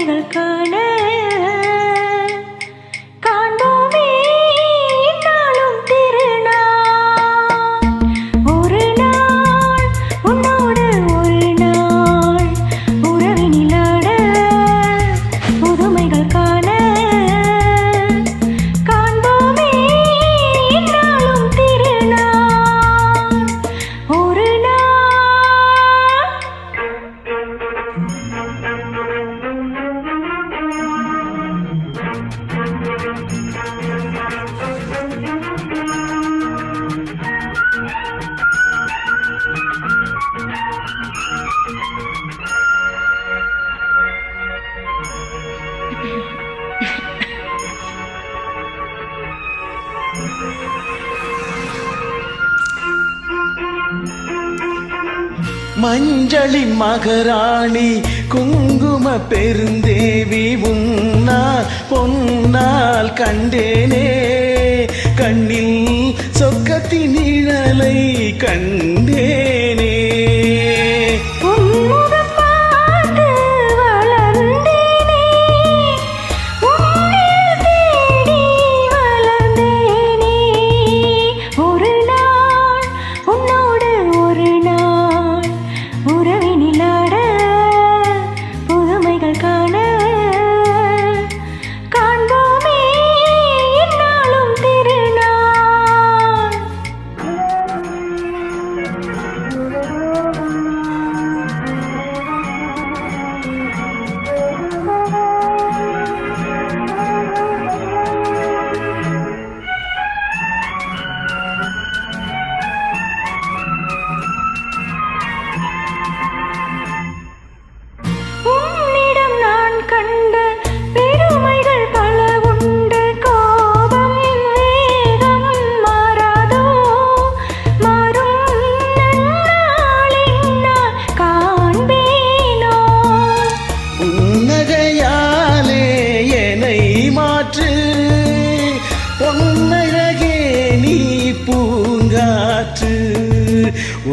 கண்கள் காண மஞ்சளி மகராணி குங்கும பெருந்தேவி உன்னா பொன்னால் கண்டேனே. கண்ணில் சொக்கத்தின் நிழலை கண்டேன்.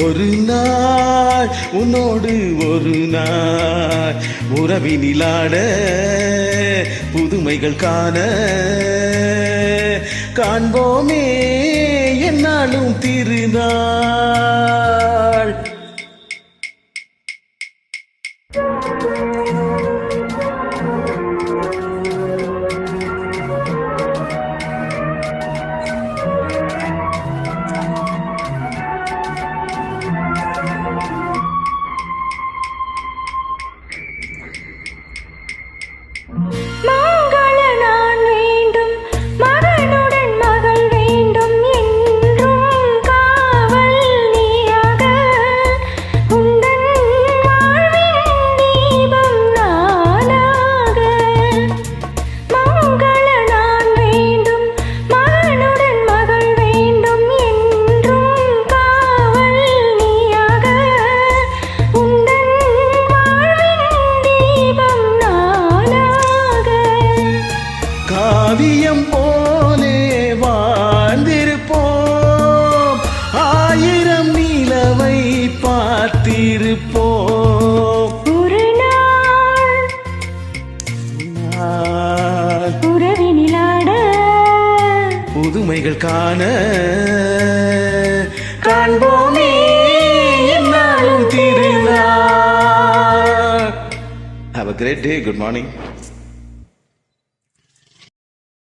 ஒரு நாள் உன்னோடு ஒரு நாள். உறவினிலாட புதுமைகள் காண காண்போமே என்னாலும் திருநாள். காவியம் போலே வாழ்ந்திருப்போம் ஆயிரம் நிலவை பார்த்திருப்போம் புதுமைகள் காண காண்போமே திருநாள் Have a great day. Good morning.